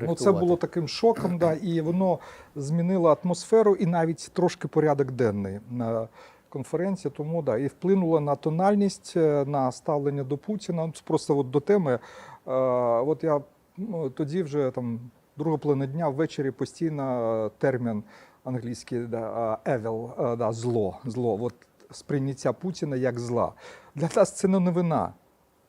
Ну, це було таким шоком, да, і воно змінило атмосферу і навіть трошки порядок денний на конференції. Тому да, і вплинуло на тональність, е, на ставлення до Путіна. Ну, Просто от до теми. Е, от я ну, тоді вже там друга половина дня ввечері постійно термін англійський да, evil, е, да, зло, зло. От сприйняття Путіна як зла. Для нас це не новина.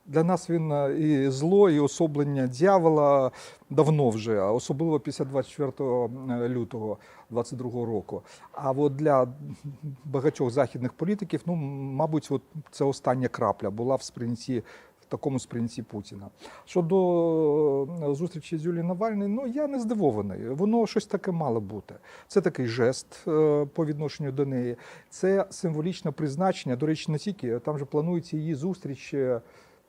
Для нас він е, і зло, і особлення дьявола давно вже, особливо після 24 лютого 22 року. А от для багатьох західних політиків, ну, мабуть, от це остання крапля була в сприйнятті. Такому сприйнятті Путіна. Щодо е, зустрічі з Юлією Навальною, ну я не здивований. Воно щось таке мало бути. Це такий жест е, по відношенню до неї. Це символічне призначення. До речі, не тільки там же планується її зустріч.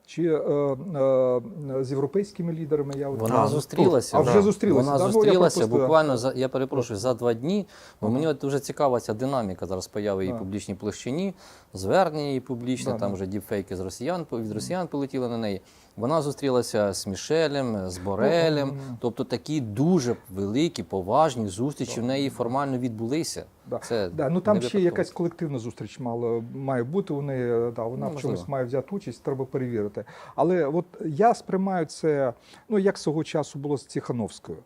Чи е, е, з європейськими лідерами я Вона А, зустрілася. А вже да. зустрілася. Вона да? Ну, я зустрілася пропустив. буквально за я перепрошую за два дні. Бо Ага. мені от дуже цікава ця динаміка зараз появи її Так. публічній площині, звернення її публічне, Да, там да. вже діпфейки з росіян від росіян полетіли на неї. Вона зустрілася з Мішелем, з Борелем. Ну, м. Тобто такі дуже великі, поважні зустрічі в неї формально відбулися. Да. Це Да, ну там ще випадково. якась колективна зустріч мала має бути. У неї да, вона Ну, в можливо. чомусь має взяти участь, треба перевірити. Але от я сприймаю це, ну як свого часу було з Тихановською.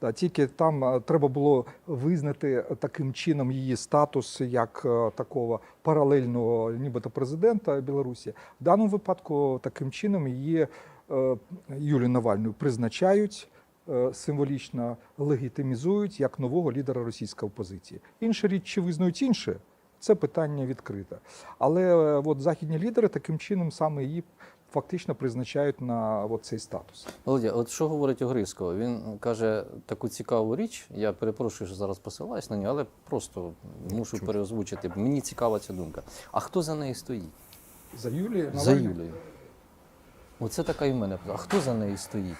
Да, тільки там е, треба було визнати таким чином її статус як е, такого паралельного, нібито президента Білорусі. В даному випадку таким чином її е, Юлію Навальну призначають. Е, Символічно легітимізують як нового лідера російської опозиції. Інша річ, чи визнають інше, це питання відкрите. Але е, от західні лідери таким чином саме її фактично призначають на от цей статус. Володя, от що говорить Огризко? Він каже таку цікаву річ. Я перепрошую, що зараз посилаюсь на нього, але просто мушу переозвучити. Мені цікава ця думка. А хто за нею стоїть? За Юлією За? Юлією. Оце така і в мене. А хто за нею стоїть?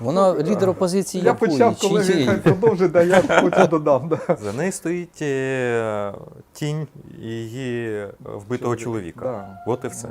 Вона лідер опозиції Я якої? почав, коли він хай продовжить, да, я потім додам. Да. За нею стоїть е, тінь її вбитого Чоловік, чоловіка. да. От і все.